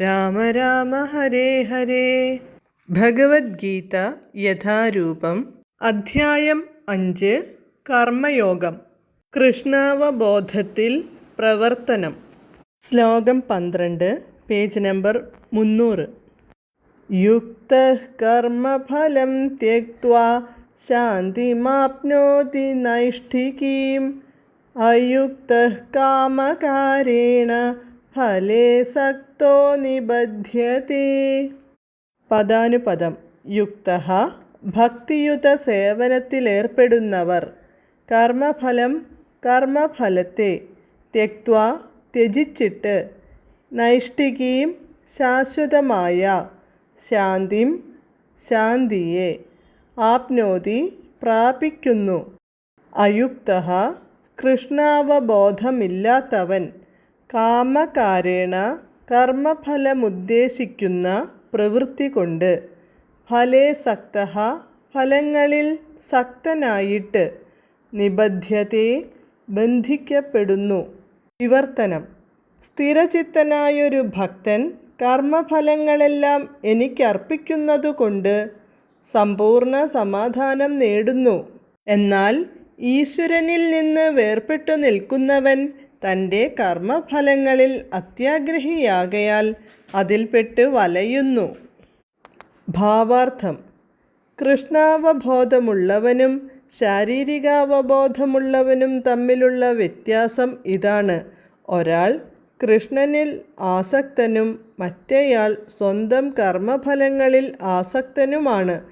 രാമ രാമ ഹരേ ഹരേ. ഭഗവത്ഗീത യഥാരൂപം അധ്യായം അഞ്ച് കർമ്മയോഗം. കൃഷ്ണാവബോധത്തിൽ പ്രവർത്തനം. ശ്ലോകം പന്ത്രണ്ട് പേജ് നമ്പർ മുന്നൂറ്. യുക്ത കർമ്മഫലം ത്യക്വാ ശാന്തിമാപ്നോതി നൈഷ്ഠികീം. അയുക്ത കാമകാരേണ ഫലേ സക്തോ നിബധ്യത്തെ പദാനുപദം. യുക്ത ഭക്തിയുത സേവനത്തിലേർപ്പെടുന്നവർ. കർമ്മഫലം കർമ്മഫലത്തെ. തെക്വ ത്യജിച്ചിട്ട്. നൈഷ്ഠികീം ശാശ്വതമായ. ശാന്തിം ശാന്തിയെ. ആപ്നോതി പ്രാപിക്കുന്നു. അയുക്ത കൃഷ്ണാവബോധമില്ലാത്തവൻ. കാമകാരേണ കർമ്മഫലമുദ്ദേശിക്കുന്ന പ്രവൃത്തി കൊണ്ട് ഫലേ സക്ത ഫലങ്ങളിൽ സക്തനായിട്ട് നിബദ്ധ്യതയെ ബന്ധിക്കപ്പെടുന്നു. വിവർത്തനം. സ്ഥിരചിത്തനായൊരു ഭക്തൻ കർമ്മഫലങ്ങളെല്ലാം എനിക്കർപ്പിക്കുന്നതുകൊണ്ട് സമ്പൂർണ സമാധാനം നേടുന്നു. എന്നാൽ ഈശ്വരനിൽ നിന്ന് വേർപെട്ടു നിൽക്കുന്നവൻ തന്റെ കർമ്മഫലങ്ങളിൽ അത്യാഗ്രഹിയാകയാൽ അതിൽപ്പെട്ട് വലയുന്നു. ഭാവാർത്ഥം. കൃഷ്ണാവബോധമുള്ളവനും ശാരീരികാവബോധമുള്ളവനും തമ്മിലുള്ള വ്യത്യാസം ഇതാണ്. ഒരാൾ കൃഷ്ണനിൽ ആസക്തനും മറ്റേയാൾ സ്വന്തം കർമ്മഫലങ്ങളിൽ ആസക്തനുമാണ്.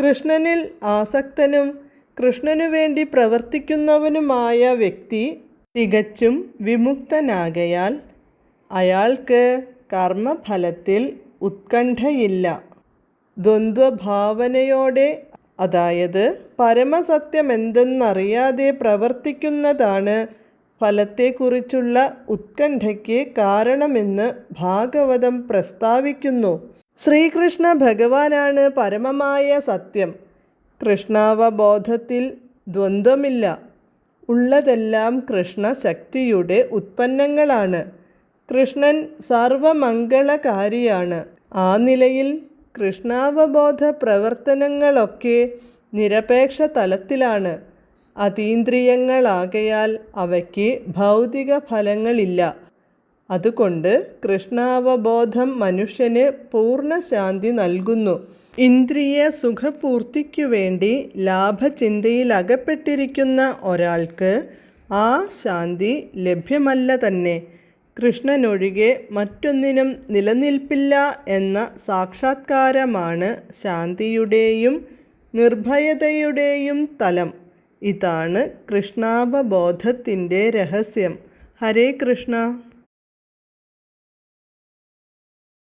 കൃഷ്ണനിൽ ആസക്തനും കൃഷ്ണനു വേണ്ടി പ്രവർത്തിക്കുന്നവനുമായ വ്യക്തി തികച്ചും വിമുക്തനാകയാൽ അയാൾക്ക് കർമ്മഫലത്തിൽ ഉത്കണ്ഠയില്ല. ദ്വന്ദ്വഭാവനയോടെ അതായത് പരമസത്യമെന്തെന്നറിയാതെ പ്രവർത്തിക്കുന്നതാണ് ഫലത്തെക്കുറിച്ചുള്ള ഉത്കണ്ഠയ്ക്ക് കാരണമെന്ന് ഭാഗവതം പ്രസ്താവിക്കുന്നു. ശ്രീകൃഷ്ണ ഭഗവാനാണ് പരമമായ സത്യം. കൃഷ്ണാവബോധത്തിൽ ദ്വന്ദ്വമില്ല. ഉള്ളതെല്ലാം കൃഷ്ണ ശക്തിയുടെ ഉത്പന്നങ്ങളാണ്. കൃഷ്ണൻ സർവമംഗളകാരിയാണ്. ആ നിലയിൽ കൃഷ്ണാവബോധ പ്രവർത്തനങ്ങളൊക്കെ നിരപേക്ഷ തലത്തിലാണ് അതീന്ദ്രിയങ്ങളാകയാൽ അവയ്ക്ക് ഭൗതിക ഫലങ്ങളില്ല അതുകൊണ്ട് കൃഷ്ണാവബോധം മനുഷ്യന് പൂർണശാന്തി നൽകുന്നു. ഇന്ദ്രിയ സുഖപൂർത്തിക്കു വേണ്ടി ലാഭചിന്തയിൽ അകപ്പെട്ടിരിക്കുന്ന ഒരാൾക്ക് ആ ശാന്തി ലഭ്യമല്ല തന്നെ. കൃഷ്ണനൊഴികെ മറ്റൊന്നിനും നിലനിൽപ്പില്ല എന്ന സാക്ഷാത്കാരമാണ് ശാന്തിയുടെയും നിർഭയതയുടെയും തലം. ഇതാണ് കൃഷ്ണാവബോധത്തിന്റെ രഹസ്യം. ഹരേ കൃഷ്ണ.